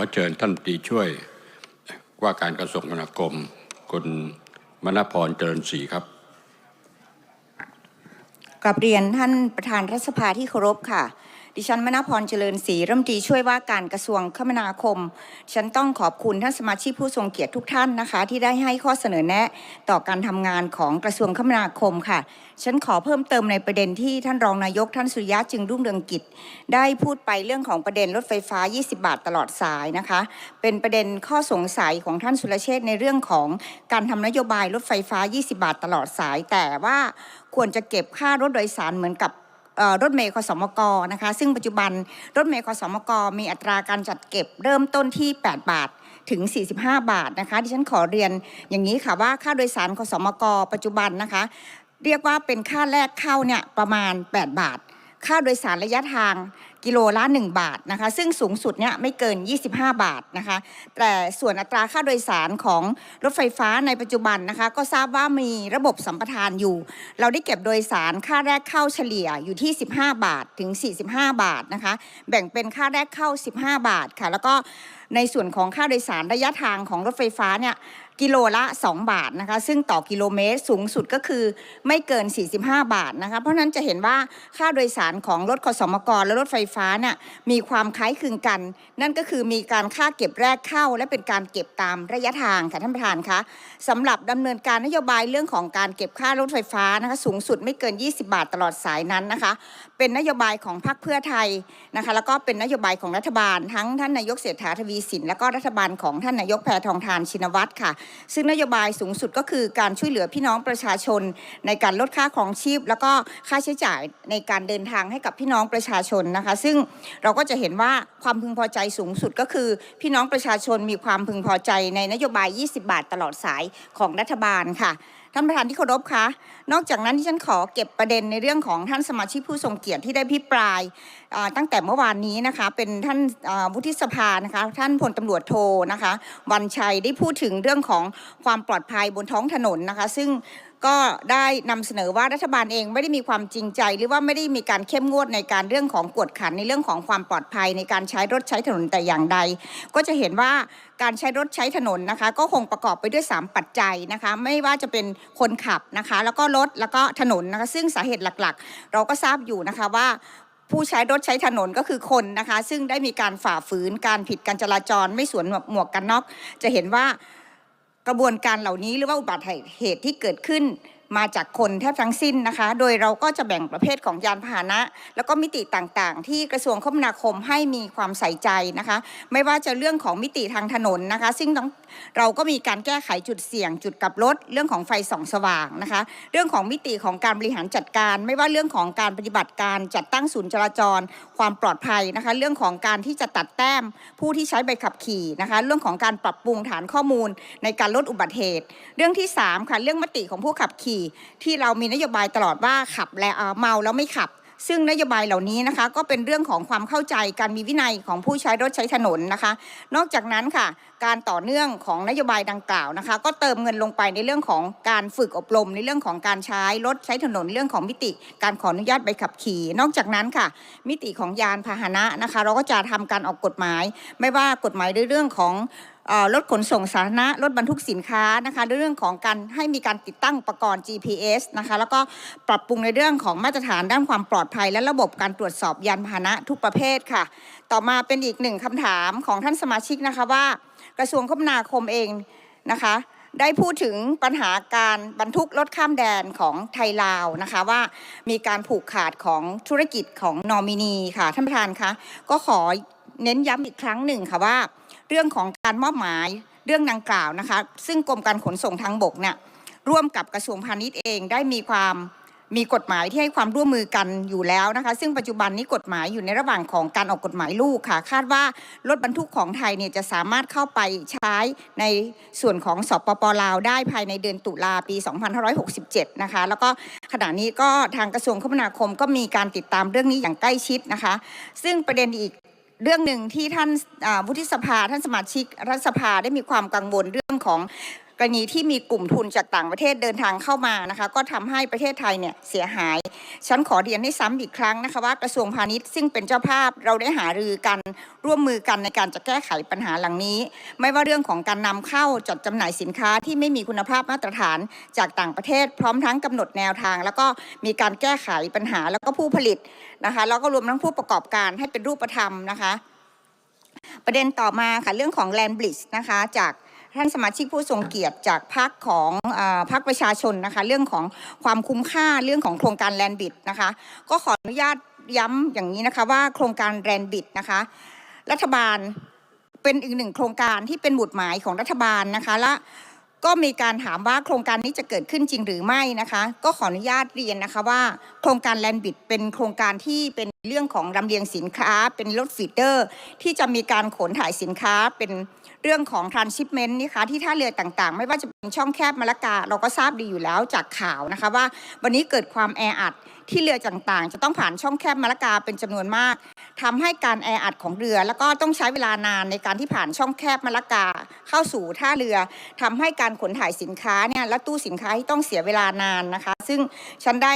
อไปขอเชิญท่านตีช่วยว่าการกระทรวงคมนาคม คุณมณพรเจริญศรีครับกลับเรียนท่านประธานรัฐสภาที่เคารพค่ะ ดิฉันมณพรเจริญศรีรัฐมนตรีช่วยว่าการกระทรวงคมนาคม ฉันต้องขอบคุณท่านสมาชิกผู้ทรงเกียรติทุกท่านนะคะ ที่ได้ให้ข้อเสนอแนะต่อการทำงานของกระทรวงคมนาคมค่ะ ฉันขอเพิ่มเติมในประเด็นที่ท่านรองนายกท่านสุริยะจึงรุ่งเรืองกิจ ได้พูดไปเรื่องของประเด็นรถไฟฟ้า 20 บาทตลอดสายนะคะ เป็นประเด็นข้อสงสัยของท่านสุรเชษในเรื่องของการทำนโยบายรถไฟฟ้า 20 บาทตลอดสาย แต่ว่าควรจะเก็บค่ารถโดยสารเหมือนกับ รถเมย์คสมกนะคะซึ่งปัจจุบันรถเมย์คสมกมีอัตราการจัดเก็บเริ่มต้นที่ 8 บาทถึง 45 บาทนะคะที่ฉันขอเรียนอย่างนี้ค่ะว่าค่าโดยสารคสมกปัจจุบันนะคะ เรียกว่าเป็นค่าแรกเข้าเนี่ยประมาณ 8 บาท ค่าโดยสารระยะทาง กิโลละ1บาทนะคะ ซึ่งสูงสุดเนี่ยไม่เกิน 25 บาทนะคะ แต่ส่วนอัตราค่าโดยสารของรถไฟฟ้าในปัจจุบันนะคะ ก็ทราบว่ามีระบบสัมปทานอยู่ เราได้เก็บโดยสารค่าแรกเข้าเฉลี่ยอยู่ที่ 15 บาทถึง 45 บาทนะคะ แบ่งเป็นค่าแรกเข้า 15 บาทค่ะ แล้วก็ในส่วนของค่าโดยสารระยะทางของรถไฟฟ้าเนี่ย กิโลละ 2 บาทนะคะ ซึ่งต่อกิโลเมตรสูงสุดก็คือไม่เกิน 45 บาทนะคะ เพราะนั้นจะเห็นว่าค่าโดยสารของรถคสมกและรถไฟฟ้าเนี่ยมีความคล้ายคลึงกัน นั่นก็คือมีการค่าเก็บแรกเข้า และเป็นการเก็บตามระยะทางค่ะท่านประธานคะสำหรับดำเนินการนโยบายเรื่องของการเก็บค่ารถไฟฟ้านะคะสูงสุดไม่เกิน 20 บาทตลอดสายนั้นนะคะ เป็นนโยบายของพรรคเพื่อไทยนะคะแล้วก็เป็นนโยบายของรัฐบาล ทั้งท่านนายกเศรษฐาทวีสิน แล้วก็รัฐบาลของท่านนายกแพทองทานชินวัตรค่ะซึ่งนโยบายสูงสุดก็คือการช่วยเหลือพี่น้องประชาชน ในการลดค่าของชีพ แล้วก็ค่าใช้จ่ายในการเดินทางให้กับพี่น้องประชาชนนะคะ ซึ่งเราก็จะเห็นว่าความพึงพอใจสูงสุดก็คือ พี่น้องประชาชนมีความพึงพอใจในนโยบาย 20 บาทตลอดสายของรัฐบาลค่ะท่านประธานที่เคารพคะนอกจากนั้นที่ฉันขอเก็บประเด็นในเรื่องของท่านสมาชิกผู้ทรงเกียรติที่ได้พิปรายตั้งแต่เมื่อวานนี้นะคะ เป็นท่านวุฒิสภานะคะ ท่านพลตำรวจโทนะคะ วันชัยได้พูดถึงเรื่องของความปลอดภัยบนท้องถนนนะคะ ซึ่ง ก็ได้นำเสนอว่ารัฐบาลเองไม่ได้มีความจริงใจ หรือว่าไม่ได้มีการเข้มงวดในการเรื่องของกวดขันในเรื่องของความปลอดภัยในการใช้รถใช้ถนนแต่อย่างใด ก็จะเห็นว่าการใช้รถใช้ถนนนะคะ ก็คงประกอบไปด้วย 3 ปัจจัยนะคะ ไม่ว่าจะเป็นคนขับนะคะ แล้วก็รถแล้วก็ถนนนะคะ ซึ่งสาเหตุหลักๆ เราก็ทราบอยู่นะคะว่าผู้ใช้รถใช้ถนนก็คือคนนะคะ ซึ่งได้มีการฝ่าฝืนการผิดการจราจรไม่สวมหมวกกันน็อก จะเห็นว่า กระบวนการเหล่านี้หรือว่าอุบัติเหตุที่เกิดขึ้น มาจากคนแทบทั้งสิ้นนะคะ โดยเราก็จะแบ่งประเภทของยานพาหนะ แล้วก็มิติต่างๆ ที่กระทรวงคมนาคมให้มีความใส่ใจนะคะ ไม่ว่าจะเรื่องของมิติทางถนนนะคะ ซึ่งเราก็มีการแก้ไขจุดเสี่ยง จุดกลับรถเรื่องของไฟส่องสว่างนะคะ เรื่องของมิติของการบริหารจัดการ ไม่ว่าเรื่องของการปฏิบัติการจัดตั้งศูนย์จราจร ความปลอดภัยนะคะ เรื่องของการที่จะตัดแต้มผู้ที่ใช้ใบขับขี่นะคะ เรื่องของการปรับปรุงฐานข้อมูลในการลดอุบัติเหตุ เรื่องที่สามค่ะ เรื่องมติของผู้ขับขี่ที่เรามีนโยบายตลอดว่าขับแล้วเมาแล้วไม่ขับ ซึ่งนโยบายเหล่านี้นะคะก็เป็นเรื่องของความเข้าใจการมีวินัยของผู้ใช้รถใช้ถนนนะคะ นอกจากนั้นค่ะ การต่อเนื่องของนโยบายดังกล่าวนะคะ ก็เติมเงินลงไปในเรื่องของการฝึกอบรม ในเรื่องของการใช้รถใช้ถนนเรื่องของมิติ การขออนุญาตใบขับขี่ นอกจากนั้นค่ะ มิติของยานพาหนะนะคะ เราก็จะทำการออกกฎหมาย ไม่ว่ากฎหมายในเรื่องของ รถขนส่งสาธารณะรถบรรทุกสินค้านะคะในเรื่องของการให้มีการติดตั้งอุปกรณ์ GPS นะคะแล้วก็ปรับปรุงในเรื่องของมาตรฐานด้านความปลอดภัย และระบบการตรวจสอบยานพาหนะทุกประเภทค่ะ ต่อมาเป็นอีกหนึ่งคำถามของท่านสมาชิกนะคะว่า กระทรวงคมนาคมเองนะคะได้พูดถึงปัญหาการบรรทุกรถข้ามแดนของไทยลาวนะคะว่ามีการผูกขาดของธุรกิจของนอมินีค่ะท่านประธานคะก็ขอเน้นย้ำอีกครั้งหนึ่งค่ะว่า เรื่องของการมอบหมายเรื่องดังกล่าวนะคะ ซึ่งกรมการขนส่งทางบกเนี่ยร่วมกับกระทรวงพาณิชย์เองได้มีความมีกฎหมายที่ให้ความร่วมมือกันอยู่แล้วนะคะ ซึ่งปัจจุบันนี้กฎหมายอยู่ในระหว่างของการออกกฎหมายลูกค่ะ คาดว่ารถบรรทุกของไทยเนี่ยจะสามารถเข้าไปใช้ในส่วนของสปปลาวได้ภายในเดือนตุลาปี 2567 นะคะ แล้วก็ขณะนี้ก็ทางกระทรวงคมนาคมก็มีการติดตามเรื่องนี้อย่างใกล้ชิดนะคะ ซึ่งประเด็นอีก เรื่องหนึ่งที่ท่านวุฒิสภาท่านสมาชิกรัฐสภาได้มีความกังวลเรื่องของ กรณีที่มีกลุ่มทุนจากต่างประเทศเดินทางเข้ามานะคะ ก็ทำให้ประเทศไทยเนี่ยเสียหาย ฉันขอเรียนให้ซ้ำอีกครั้งนะคะว่ากระทรวงพาณิชย์ซึ่งเป็นเจ้าภาพเราได้หารือกันร่วมมือกันในการจะแก้ไขปัญหาหล่านี้ ไม่ว่าเรื่องของการนำเข้าจัดจำหน่ายสินค้าที่ไม่มีคุณภาพมาตรฐานจากต่างประเทศ พร้อมทั้งกำหนดแนวทาง แล้วก็มีการแก้ไขปัญหาแล้วก็ผู้ผลิตนะคะแล้วก็รวมทั้งผู้ประกอบการให้เป็นรูปธรรมนะคะ ประเด็นต่อมาค่ะเรื่องของ Land b r i d g e นะคะจาก ท่านสมาชิกผู้ทรงเกียรติจากพรรคของอพรรคประชาชนนะคะเรื่องของความคุ้มค่าเรื่องของโครงการ Land b r i d g e นะคะ ก็ขออนุญาตย้ำอย่างนี้นะคะว่าโครงการ Land b r i d g e นะคะ รัฐบาลเป็นอีกหนึ่งโครงการที่เป็นหมุดหมายของรัฐบาลนะคะและก็มีการถามว่าโครงการนี้จะเกิดขึ้นจริงหรือไม่นะคะ ก็ขออนุญาตเรียนนะคะว่า โครงการแลนบิดเป็นโครงการที่เป็นเรื่องของลำเลียงสินค้าเป็นรถฟีเดอร์ ที่จะมีการขนถ่ายสินค้าเป็นเรื่องของ transshipment นี่คะที่ท่าเรือต่างๆ ไม่ว่าจะเป็นช่องแคบมะละกา เราก็ทราบดีอยู่แล้วจากข่าวนะคะว่า วันนี้เกิดความแออัดที่เรือต่างๆ จะต้องผ่านช่องแคบมะละกาเป็นจำนวนมากทำให้การแออัดของเรือ แล้วก็ต้องใช้เวลานานในการที่ผ่านช่องแคบมะละกาเข้าสู่ท่าเรือทำให้การขนถ่ายสินค้าเนี่ยและตู้สินค้าที่ต้องเสียเวลานานนะคะ ซึ่งฉันได้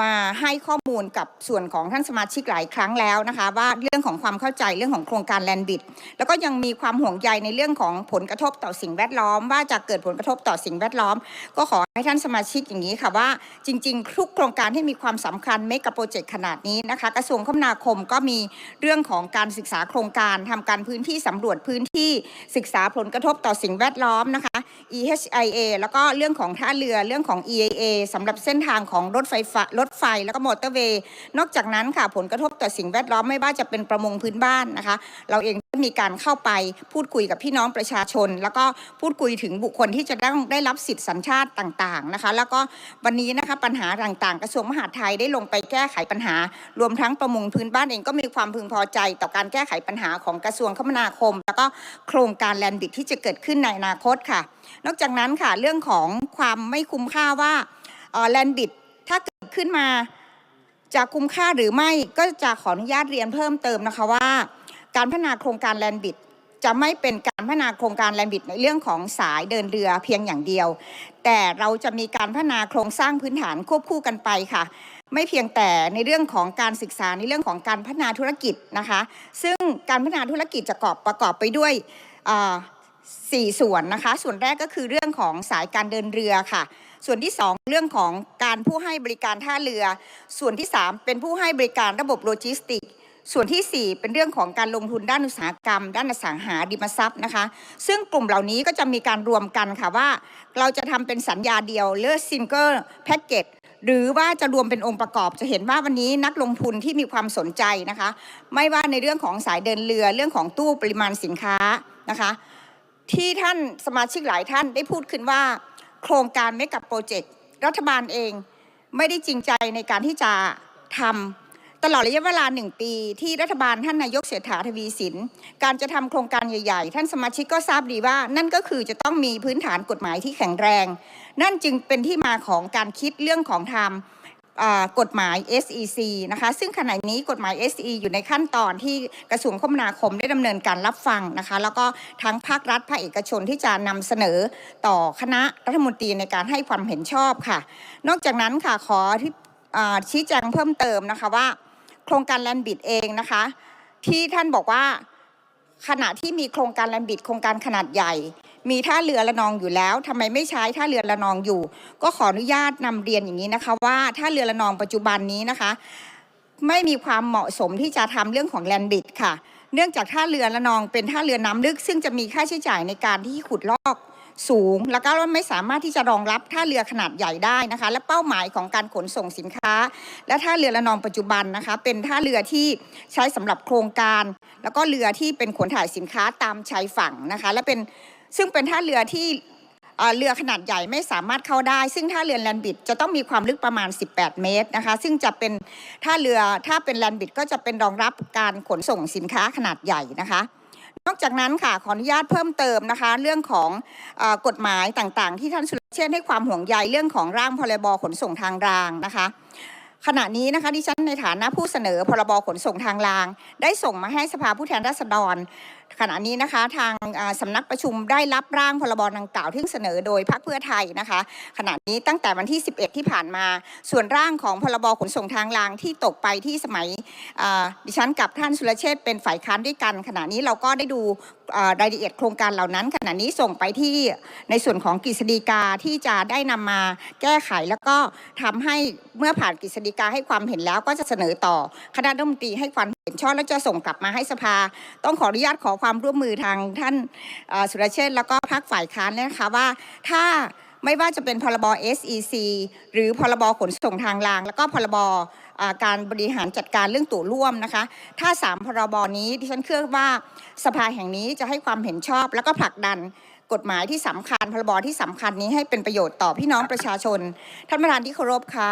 มาให้ข้อมูลกับส่วนของท่านสมาชิกหลายครั้งแล้วนะคะว่าเรื่องของความเข้าใจเรื่องของโครงการแลนบิดแล้วก็ยังมีความห่วงใยในเรื่องของผลกระทบต่อสิ่งแวดล้อม ว่าจะเกิดผลกระทบต่อสิ่งแวดล้อม ก็ขอให้ท่านสมาชิกอย่างนี้ค่ะว่าจริง ๆ ทุกโครงการที่มีความสำคัญเมกะโปรเจกต์ขนาดนี้นะคะกระทรวงคมนาคมก็มีเรื่องของการศึกษาโครงการทำการพื้นที่สำรวจพื้นที่ศึกษาผลกระทบต่อสิ่งแวดล้อมนะคะ EHIA แล้วก็เรื่องของท่าเรือเรื่องของ EAA สำหรับเส้นทางของรถไฟฟ้ารถไฟแล้วก็มอเตอร์เวย์นอกจากนั้นค่ะผลกระทบต่อสิ่งแวดล้อมไม่ว่าจะเป็นประมงพื้นบ้านนะคะ เราเองมีการเข้าไปพูดคุยกับพี่น้องประชาชน แล้วก็พูดคุยถึงบุคคลที่จะได้ได้รับสิทธิสัญชาติต่างๆนะคะ แล้วก็วันนี้นะคะปัญหาต่างๆ กระทรวงมหาดไทยได้ลงไปแก้ไขปัญหา รวมทั้งประมงพื้นบ้านเองก็มีความพึงพอใจ ต่อการแก้ไขปัญหาของกระทรวงคมนาคม แล้วก็โครงการแลนบิดที่จะเกิดขึ้นในอนาคตค่ะ นอกจากนั้นค่ะเรื่องของความไม่คุ้มค่าว่าแลนบิดถ้าเกิด ขึ้นมาจะคุ้มค่าหรือไม่ก็จะขออนุญาตเรียนเพิ่มเติมนะคะว่า การพัฒนาโครงการแลนบิดจะไม่เป็นการพัฒนาโครงการแลนบิดในเรื่องของสายเดินเรือเพียงอย่างเดียว แต่เราจะมีการพัฒนาโครงสร้างพื้นฐานควบคู่กันไปค่ะ ไม่เพียงแต่ในเรื่องของการศึกษาในเรื่องของการพัฒนาธุรกิจนะคะ ซึ่งการพัฒนาธุรกิจจะประกอบประกอบไปด้วยสี่ส่วนนะคะ ส่วนแรกก็คือเรื่องของสายการเดินเรือค่ะ ส่วนที่ 2 เรื่องของการผู้ให้บริการท่าเรือ ส่วนที่ 3 เป็นผู้ให้บริการระบบโลจิสติก ส่วนทีสี่ 4 เป็นเรื่องของการลงทุนด้านอุตสาหกรรม ด้านอสังหาริมทรัพย์นะคะ ซึ่งกลุ่มเหล่านี้ก็จะมีการรวมกันค่ะว่า เราจะทำเป็นสัญญาเดียวเลือซิงเกิลแพ็กเกจหรือว่าจะรวมเป็นองค์ประกอบจะเห็นว่าวันนี้นักลงทุนที่มีความสนใจนะคะ ไม่ว่าในเรื่องของสายเดินเรือเรื่องของตู้ปริมาณสินค้านะคะ ที่ท่านสมาชิกหลายท่านได้พูดขึ้นว่า โครงการเมกับโปรเจกต์รัฐบาลเองไม่ได้จริงใจในการที่จะทำตลอดระยะเวลาหนึ่งปี ที่รัฐบาลท่านนายกเศรษฐาทวีสิน การจะทำโครงการใหญ่ๆ ท่านสมาชิกก็ทราบดีว่า นั่นก็คือจะต้องมีพื้นฐานกฎหมายที่แข็งแรง นั่นจึงเป็นที่มาของการคิดเรื่องของทำ กฎหมาย SEC นะคะซึ่งขณะนี้กฎหมาย SE อยู่ในขั้นตอนที่กระทรวงคมนาคมได้ดำเนินการรับฟังนะคะแล้วก็ทั้งภาครัฐภาคเอกชนที่จะนำเสนอต่อคณะรัฐมนตรีในการให้ความเห็นชอบค่ะ นอกจากนั้นค่ะขอที่ชี้แจงเพิ่มเติมนะคะว่า โครงการแลนบิดเองนะคะ ที่ท่านบอกว่าขณะที่มีโครงการแลนบิดโครงการขนาดใหญ่ มีท่าเรือละนองอยู่แล้วทำไมไม่ใช้ท่าเรือละนองอยู่ ก็ขออนุญาตนำเรียนอย่างนี้นะคะ ว่าท่าเรือละนองปัจจุบันนี้นะคะ ไม่มีความเหมาะสมที่จะทำเรื่องของแลนบิดค่ะ เนื่องจากท่าเรือละนองเป็นท่าเรือน้ำลึก ซึ่งจะมีค่าใช้จ่ายในการที่ขุดลอกสูง แล้วก็ไม่สามารถที่จะรองรับท่าเรือขนาดใหญ่ได้นะคะ และเป้าหมายของการขนส่งสินค้า และท่าเรือละนองปัจจุบันนะคะ เป็นท่าเรือที่ใช้สำหรับโครงการ แล้วก็เรือที่เป็นขนถ่ายสินค้าตามชายฝั่งนะคะ และเป็น ซึ่งเป็นท่าเรือที่เรือขนาดใหญ่ไม่สามารถเข้าได้ ซึ่งท่าเรือแลนบิดจะต้องมีความลึกประมาณ 18 เมตรนะคะ ซึ่งจะเป็นท่าเรือถ้าเป็นแลนบิดก็จะเป็นรองรับการขนส่งสินค้าขนาดใหญ่นะคะ นอกจากนั้นค่ะขออนุญาตเพิ่มเติมนะคะ เรื่องของอกฎหมายต่างๆ ที่ท่านสุรเชษให้ความห่วงใยเรื่องของร่างพรบขนส่งทางรางนะคะขณะนี้นะคะดิฉันในฐานะผู้เสนอพรบขนส่งทางราง ได้ส่งมาให้สภาผู้แทนราษฎร ขณะนี้นะคะทางอ่าสำนักประชุมได้รับร่างพรบดังกล่าวที่เสนอโดยพรรคเพื่อไทยนะคะ ขณะนี้ตั้งแต่วันที่ 11 ที่ผ่านมา ส่วนร่างของพรบขนส่งทางรางที่ตกไปที่สมัยดิฉันกับท่านสุรเชษเป็นฝ่ายค้านด้วยกัน ขณะนี้เราก็ได้ดูรายละเอียดโครงการเหล่านั้น ขณะนี้ส่งไปที่ในส่วนของกฤษฎีกาที่จะได้นำมาแก้ไขแล้วก็ทำให้เมื่อผ่านกฤษฎีกาให้ความเห็นแล้วก็จะเสนอต่อคณะรัฐมนตรีให้ความเห็นชอบแล้วจะส่งกลับมาให้สภา ต้องขออนุญาตขอความความร่วมมือทางท่านสุรเชษฐ์แล้วก็พรรคฝ่ายค้านนะคะว่าถ้าไม่ว่าจะเป็นพรบ SEC หรือพรบขนส่งทางราง แล้วก็พรบการบริหารจัดการเรื่องตั๋วร่วมนะคะ ถ้าสามพรบนี้ดิฉันเชื่อว่าสภาแห่งนี้จะให้ความเห็นชอบ แล้วก็ผลักดันกฎหมายที่สำคัญ พรบที่สำคัญนี้ให้เป็นประโยชน์ต่อพี่น้องประชาชน ท่านประธานที่เคารพคะ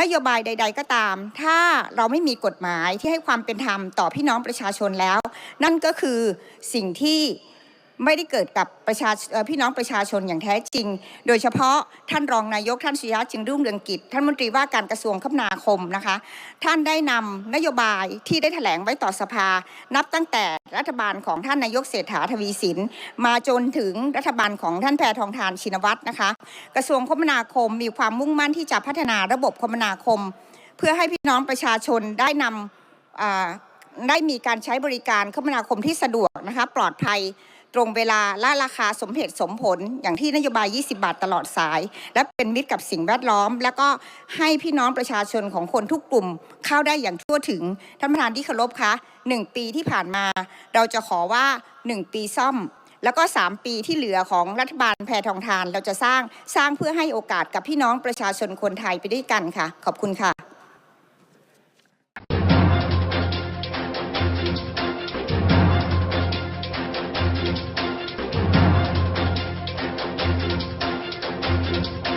นโยบายใด ๆ ก็ตาม ถ้าเราไม่มีกฎหมายที่ให้ความเป็นธรรมต่อพี่น้องประชาชนแล้ว นั่นก็คือสิ่งที่ ไม่ได้เกิดกับประชาพี่น้องประชาชนอย่างแท้จริง โดยเฉพาะท่านรองนายกท่านสุริยะจึงรุ่งเรืองกิจ ท่านมนตรีว่าการกระทรวงคมนาคมนะคะ ท่านได้นำนโยบายที่ได้แถลงไว้ต่อสภา นับตั้งแต่รัฐบาลของท่านนายกเศรษฐาทวีสิน มาจนถึงรัฐบาลของท่านแพทองทานชินวัตรนะคะ กระทรวงคมนาคมมีความมุ่งมั่นที่จะพัฒนาระบบคมนาคม เพื่อให้พี่น้องประชาชนได้นำได้มีการใช้บริการคมนาคมที่สะดวกนะคะปลอดภัย ตรงเวลาและราคาสมเหตุสมผล อย่างที่นโยบาย 20 บาทตลอดสาย และเป็นมิตรกับสิ่งแวดล้อม แล้วก็ให้พี่น้องประชาชนของคนทุกกลุ่มเข้าได้อย่างทั่วถึงท่านประธานที่เคารพคะหนึ่งปีที่ผ่านมา เราจะขอว่า 1 ปีซ่อมแล้วก็ 3 ปีที่เหลือของรัฐบาลแพทองทานเราจะสร้างสร้างเพื่อให้โอกาสกับพี่น้องประชาชนคนไทยไปด้วยกันค่ะ ขอบคุณค่ะ